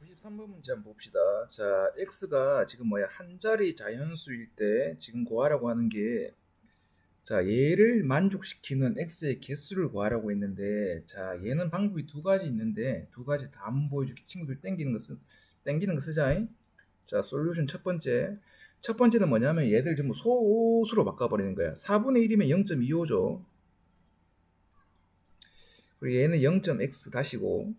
93번 문제 한번 봅시다. 자, x가 지금 뭐야 한 자리 자연수일 때 지금 구하라고 하는 게 자, 얘를 만족시키는 x의 개수를 구하라고 했는데 자, 얘는 방법이 두 가지 있는데 두 가지 다 안 보여줄게. 친구들 땡기는 거 쓰, 땡기는 거 쓰자. 자, 솔루션 첫 번째. 첫 번째는 뭐냐면 얘들 전부 소수로 바꿔버리는 거야. 4분의 1이면 0.25죠. 그리고 얘는 0.x 다시고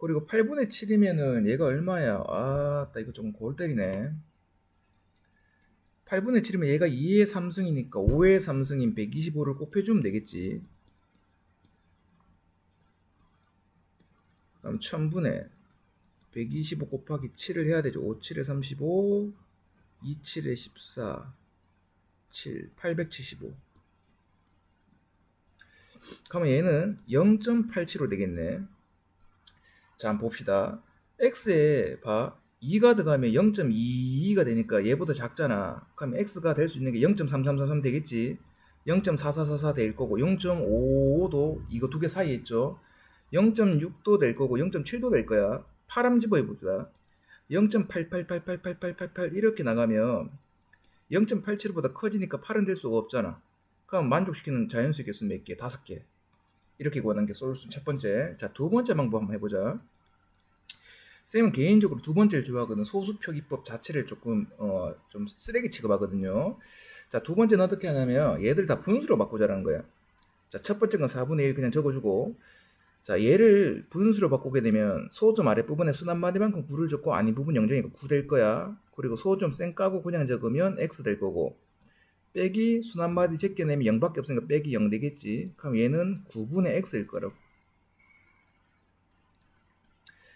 그리고 8분의 7이면은 얘가 얼마야? 아, 나 이거 조금 골 때리네. 8분의 7이면 얘가 2의 3승이니까 5의 3승인 125를 곱해주면 되겠지. 그럼 1000분의 125 곱하기 7을 해야 되죠. 5, 7에 35, 2, 7에 14, 7, 875. 그러면 얘는 0.87로 되겠네. 자, 한번 봅시다. x에 봐. 2가 들어가면 0.22가 되니까 얘보다 작잖아. 그러면 x가 될 수 있는 게 0.3333 되겠지. 0.4444 될 거고 0.55도 이거 두 개 사이에 있죠. 0.6도 될 거고 0.7도 될 거야. 파람 집어해 봅시다. 0.88888888 이렇게 나가면 0.87보다 커지니까 8은 될 수가 없잖아. 그럼 만족시키는 자연수의 개수 몇 개? 다섯 개. 이렇게 구하는 게 솔루션 첫 번째. 자, 두 번째 방법 한번 해보자. 쌤은 개인적으로 두 번째를 좋아하거든. 소수 표기법 자체를 조금 어, 좀 쓰레기 취급하거든요. 자, 두 번째는 어떻게 하냐면 얘들 다 분수로 바꾸자라는 거야. 자, 첫 번째 건 4분의 1 그냥 적어주고 자, 얘를 분수로 바꾸게 되면 소점 아랫부분에 순 한 마디만큼 9를 적고 아닌 부분 0점이니까 9 될 거야. 그리고 소점 쌩 까고 그냥 적으면 x 될 거고 빼기 순 한마디 제껴 내면 0밖에 없으니까 빼기 0 되겠지. 그럼 얘는 9분의 x일 거라고.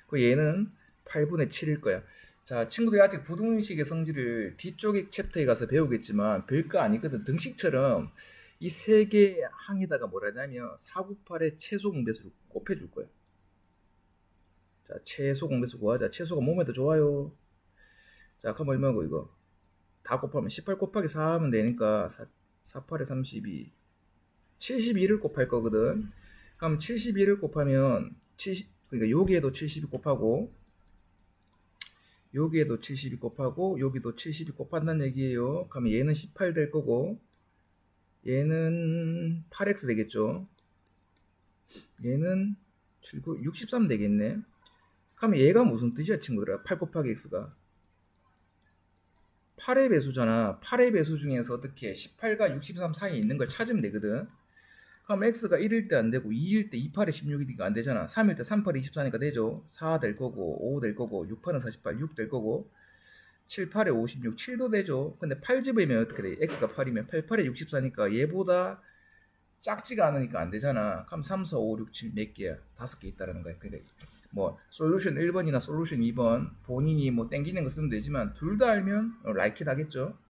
그 얘는 8분의 7일 거야. 자, 친구들이 아직 부등식의 성질을 뒤쪽의 챕터에 가서 배우겠지만 별거 아니거든. 등식처럼 이 세 개의 항에다가 뭐라냐면 498의 최소 공배수를 곱해줄 거야. 자, 최소 공배수 구하자. 최소가 몸에 더 좋아요. 자, 그럼 얼마고 이거? 다 곱하면 18 곱하기 4 하면 되니까 4, 48에 32 72를 곱할 거거든. 그럼 72를 곱하면 70 그러니까 여기에도 72 곱하고 여기에도 72 곱하고 여기도 72 곱한다는 얘기예요. 그러면 얘는 18 될 거고 얘는 8x 되겠죠. 얘는 79 63 되겠네. 그러면 얘가 무슨 뜻이야 친구들아? 8 곱하기 x가 8의 배수잖아. 8의 배수 중에서 어떻게 18과 63 사이에 있는 걸 찾으면 되거든. 그럼 x가 1일 때 안 되고 2일 때 2, 8에 16이니까 안 되잖아. 3일 때 3, 8에 24니까 되죠. 4 될 거고 5 될 거고 6, 8은 48, 6 될 거고 7, 8에 56, 7도 되죠. 근데 8 집으면 어떻게 돼? x가 8이면 8, 8에 64니까 얘보다 작지가 않으니까 안 되잖아. 그럼 3, 4, 5, 6, 7 몇 개야? 다섯 개 있다라는 거야. 그러니까 뭐 솔루션 1번이나 솔루션 2번 본인이 뭐 땡기는 거 쓰면 되지만 둘 다 알면 라이킷 하겠죠.